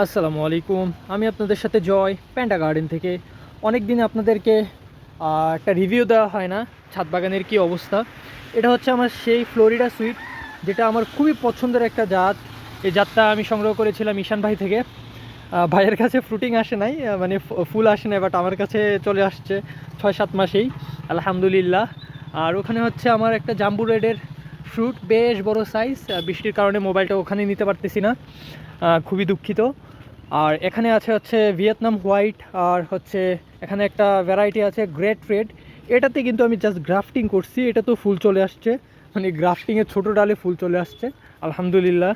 আসসালামু আলাইকুম। আমি আপনাদের সাথে জয় প্যান্ডা গার্ডেন থেকে। অনেক দিন আপনাদেরকে একটা রিভিউ দেওয়া হয় না, ছাদ বাগানের কী অবস্থা? এটা হচ্ছে আমার সেই ফ্লোরিডা সুইট, যেটা আমার খুবই পছন্দের একটা জাত। এই জাতটা আমি সংগ্রহ করেছিলাম ঈশান ভাই থেকে। ভাইয়ের কাছে ফ্রুটিং আসে নাই মানে ফুল আসে নাই বাট আমার কাছে চলে আসছে ছয় সাত মাসেই। আলহামদুলিল্লাহ। আর ওখানে হচ্ছে আমার একটা জাম্বু রেডের ফ্রুট বেশ বড় সাইজ বৃষ্টির কারণে মোবাইলটা ওখানে নিতে পারতেছি না খুবই দুঃখিত। আর এখানে আছে হচ্ছে ভিয়েতনাম হোয়াইট, আর হচ্ছে এখানে একটা ভ্যারাইটি আছে গ্রেট রেড। এটাতে কিন্তু আমি জাস্ট গ্রাফটিং করছি, এটা তো ফুল চলে আসছে। মানে গ্রাফটিংয়ের ছোটো ডালে ফুল চলে আসছে, আলহামদুলিল্লাহ।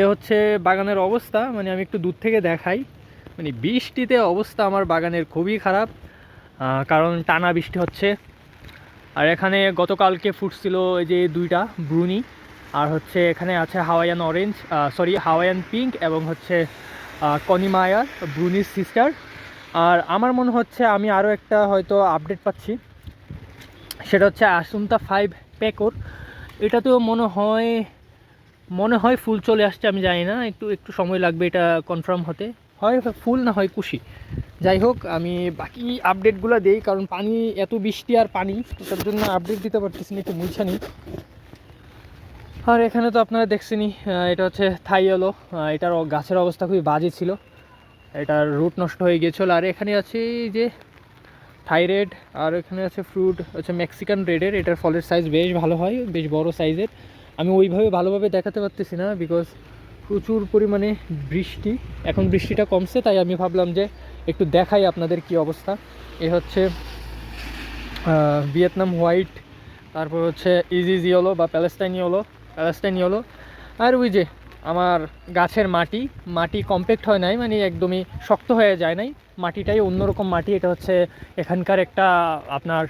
এ হচ্ছে বাগানের অবস্থা মানে আমি একটু দূর থেকে দেখাই। মানে বৃষ্টিতে অবস্থা আমার বাগানের খুবই খারাপ কারণ টানা বৃষ্টি হচ্ছে। আর এখানে গতকালকে ফুটছিল এই যে দুইটা ব্রুনি, আর হচ্ছে এখানে আছে Hawaiian orange sorry Hawaiian pink এবং হচ্ছে কনিমায়ার ব্রুনির সিস্টার আর আমার মনে হচ্ছে আমি আরও একটা হয়তো আপডেট পাচ্ছি। সেটা হচ্ছে আসুনতা ফাইভ প্যাকোর এটাতেও মনে হয় মনে হয় ফুল চলে আসছে, আমি জানি না। একটু একটু সময় লাগবে এটা কনফার্ম হতে। হয় ফুল না হয় কুশি। যাই হোক আমি বাকি আপডেটগুলো দেই কারণ পানি এত বৃষ্টি আর পানি তার জন্য আপডেট দিতে পারতেছি না একটু মুছা নিই। আর এখানে তো আপনারা দেখছেনই আহ, এটা হচ্ছে থাই হলো এটার গাছের অবস্থা খুবই বাজে ছিল। এটার রুট নষ্ট হয়ে গিয়েছিল। আর এখানে আছে যে থাইরেড আর এখানে আছে ফ্রুট হচ্ছে মেক্সিকান রেডের। এটার ফলের সাইজ বেশ ভালো হয় বেশ বড় সাইজের আমি ওইভাবে ভালোভাবে দেখাতে পারতেছি না বিকজ প্রচুর পরিমাণে বৃষ্টি। এখন বৃষ্টিটা কমছে, তাই আমি ভাবলাম যে একটু দেখাই আপনাদের কি অবস্থা। এ হচ্ছে ভিয়েতনাম হোয়াইট, তারপর হচ্ছে ইজি জিওলো বা প্যালেস্টাইন ইয়োলো প্যালেস্টাইন ইয়োলো আর ওই যে আমার গাছের মাটি মাটি কম্প্যাক্ট হয় নাই মানে একদমই শক্ত হয়ে যায় নাই। মাটিটাই অন্যরকম মাটি, এটা হচ্ছে এখানকার একটা আপনার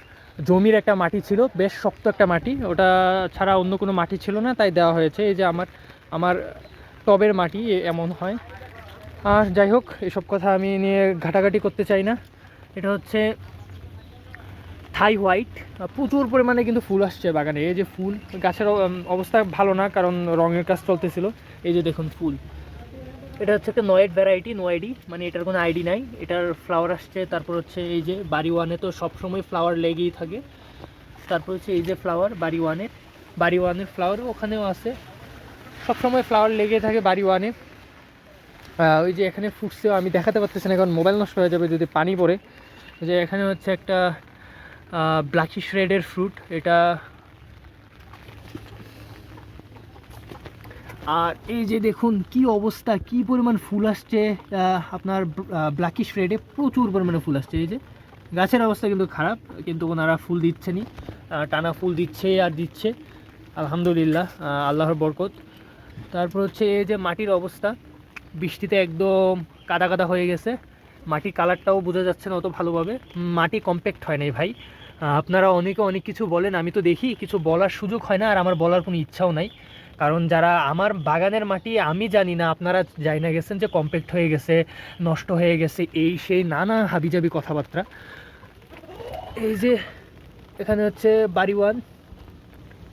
জমির একটা মাটি ছিল, বেশ শক্ত একটা মাটি। ওটা ছাড়া অন্য কোনো মাটি ছিল না, তাই দেওয়া হয়েছে। এই যে আমার আমার টবের মাটি এমন হয়। আর যাই হোক, এসব কথা আমি নিয়ে ঘাটাঘাটি করতে চাই না। এটা হচ্ছে থাই হোয়াইট। প্রচুর পরিমাণে কিন্তু ফুল আসছে বাগানে। এই যে ফুল, গাছের অবস্থা ভালো না, কারণ রঙের কাজ চলতেছিল। এই যে দেখুন ফুল। এটা হচ্ছে একটা নয়েড ভ্যারাইটি, নোয়েডি। মানে এটার কোনো আইডি নাই। এটার ফ্লাওয়ার আসছে, তারপর হচ্ছে এই যে বাড়ি ওয়ানে তো সবসময় ফ্লাওয়ার লেগেই থাকে। তারপর হচ্ছে এই যে ফ্লাওয়ার, বাড়ি ওয়ানের। বাড়ি ওয়ানের ফ্লাওয়ার ওখানেও আছে। সবসময় ফ্লাওয়ার লেগে থাকে বাড়ি ওয়ানে। ওই যে এখানে ফুটছেও আমি দেখাতে পারতেছি না কারণ মোবাইল নষ্ট হয়ে যাবে যদি পানি পড়ে। যে এখানে হচ্ছে একটা ব্ল্যাকিশ রেডের ফ্রুট এটা আর এই যে দেখুন কি অবস্থা কি পরিমাণ ফুল আসছে আপনার ব্ল্যাকিশ রেডে প্রচুর পরিমাণে ফুল আসছে। এই যে গাছের অবস্থা কিন্তু খারাপ কিন্তু ওনারা ফুল দিচ্ছেনই আহ, টানা ফুল দিচ্ছে আর দিচ্ছে। আলহামদুলিল্লাহ আল্লাহর বরকত। তারপর হচ্ছে এই যে মাটির অবস্থা, বৃষ্টিতে একদম কাদা কাদা হয়ে গেছে। মাটির কালারটাও বোঝা যাচ্ছে না অত ভালোভাবে। মাটি কম্প্যাক্ট হয় নাই ভাই। আপনারা অনেকে অনেক কিছু বলেন, আমি তো দেখি, কিছু বলার সুযোগ হয় না আর আমার বলার কোনো ইচ্ছাও নাই। কারণ যারা আমার বাগানের মাটি, আমি জানি না, আপনারা যাই না গেছেন যে কম্প্যাক্ট হয়ে গেছে, নষ্ট হয়ে গেছে, এই সেই নানা হাবিজাবি কথাবার্তা। এই যে এখানে হচ্ছে বাড়ি ওয়ান,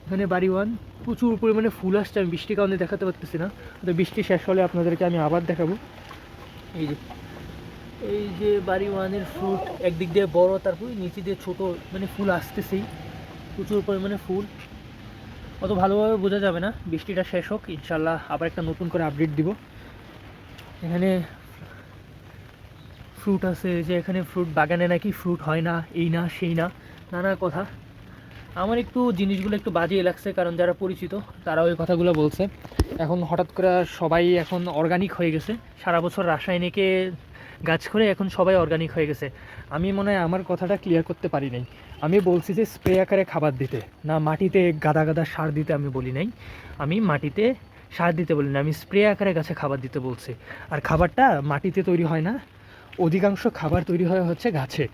এখানে বাড়ি ওয়ান। প্রচুর পরিমাণে ফুল আসছে, আমি বৃষ্টির কারণে দেখাতে পারতেছি না। তো বৃষ্টি শেষ হলে আপনাদেরকে আমি আবার দেখাবো। এই যে এই যে বাড়ি ওয়ানের ফ্রুট একদিক দিয়ে বড়, তারপর নিচে দিয়ে ছোট মানে ফুল আসতেছেই। প্রচুর পরিমাণে ফুল। অত ভালোভাবে বোঝা যাবে না, বৃষ্টিটা শেষ হোক ইনশাল্লাহ আবার একটা নতুন করে আপডেট দিব। এখানে ফ্রুট আছে, যে এখানে ফ্রুট বাগানে নাকি ফ্রুট হয় না, এই না, সেই না, নানা কথা। আমার একটু জিনিসগুলো একটু বাজিয়ে লাগছে, কারণ যারা পরিচিত তারা ওই কথাগুলো বলছে। এখন হঠাৎ করে সবাই এখন অর্গানিক হয়ে গেছে। সারা বছর রাসায়নিকে গাছ করে এখন সবাই অর্গানিক হয়ে গেছে। আমি মনে হয় আমার কথাটা ক্লিয়ার করতে পারি নাই। আমি বলছি যে স্প্রে আকারে খাবার দিতে, না মাটিতে গাদা গাদা সার দিতে আমি বলি নাই। আমি মাটিতে সার দিতে বলি না আমি স্প্রে আকারে গাছে খাবার দিতে বলছি। আর খাবারটা মাটিতে তৈরি হয় না, অধিকাংশ খাবার তৈরি হয় হচ্ছে গাছে।